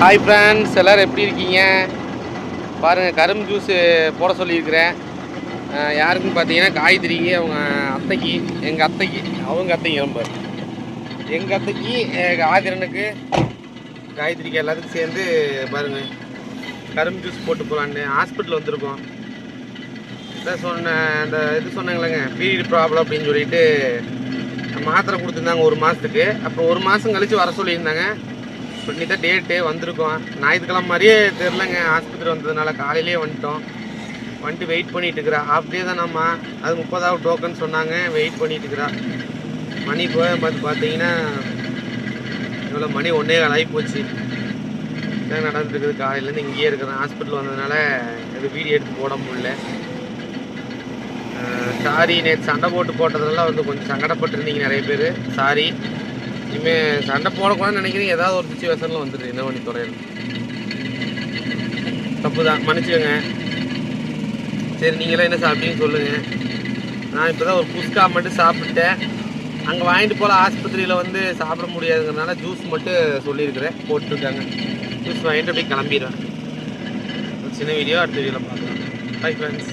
Hi friends எல்லோரும் எப்படி இருக்கீங்க? பாருங்கள் கரும்பு ஜூஸு போட சொல்லியிருக்கிறேன். யாருக்குன்னு பார்த்தீங்கன்னா காய்கறிக்கு அவங்க அத்தைக்கு எங்கள் அத்தைக்கு அவங்க அத்தைக்கு ரொம்ப. எங்கள் அத்தைக்கு எங்கள் ஆதிரனுக்கு காய்கறிக்கு எல்லாத்துக்கும் சேர்ந்து பாருங்கள் கரும்பு ஜூஸ் போட்டு போகலான்னு ஹாஸ்பிட்டல் வந்திருக்கோம். இதான் சொன்னேன் அந்த இது சொன்னாங்களேங்க பீரியட் ப்ராப்ளம் அப்படின்னு சொல்லிட்டு மாத்திரை கொடுத்துருந்தாங்க ஒரு மாதத்துக்கு அப்புறம் ஒரு மாதம் கழித்து வர சொல்லியிருந்தாங்க. பண்ணி தான் டேட்டு வந்திருக்கோம். ஞாயிற்றுக்கிழமை மாதிரியே தெரிலங்க ஆஸ்பத்திரி வந்ததுனால காலையிலேயே வந்துட்டோம். வந்துட்டு வெயிட் பண்ணிட்டு இருக்கிறா. ஹாஃப் டே தான் நம்ம அது முப்பதாவது டோக்கன் சொன்னாங்க. வெயிட் பண்ணிட்டு இருக்கிறா. மணி போய் பார்த்து பார்த்தீங்கன்னா இவ்வளோ மணி ஒன்றே கால் ஆகி போச்சு. இதான் நடந்துருக்குது காலையிலேருந்து இங்கேயே இருக்கிறேன். ஹாஸ்பிட்டல் வந்ததுனால எது வீடியோ எடுத்து போட முடியல. சாரி நேற்று சண்டை போட்டு போட்டதெல்லாம் வந்து கொஞ்சம் சங்கடப்பட்டிருந்தீங்க நிறைய பேர். சாரி இனிமேல் சண்டை போடக்கூடாதுன்னு நினைக்கிறீங்க ஏதாவது ஒரு சுச்சுவேஷனில் வந்துடுது என்ன பண்ணி துறையில் தப்பு தான் மன்னிச்சுக்கோங்க. சரி நீங்களாம் என்ன சாப்பிட்டீங்கன்னு சொல்லுங்கள் நான் இப்போ தான் ஒரு புஸ்கா மட்டும் சாப்பிட்டேன் அங்கே வாங்கிட்டு போகல ஆஸ்பத்திரியில் வந்து சாப்பிட முடியாதுங்கிறனால ஜூஸ் மட்டும் சொல்லியிருக்கிறேன். போட்டுருக்காங்க. ஜூஸ் வாங்கிட்டு அப்படியே கிளம்பிடுவேன். ஒரு சின்ன வீடியோ அடுத்த வீடியோவில் பார்க்கலாம். Bye friends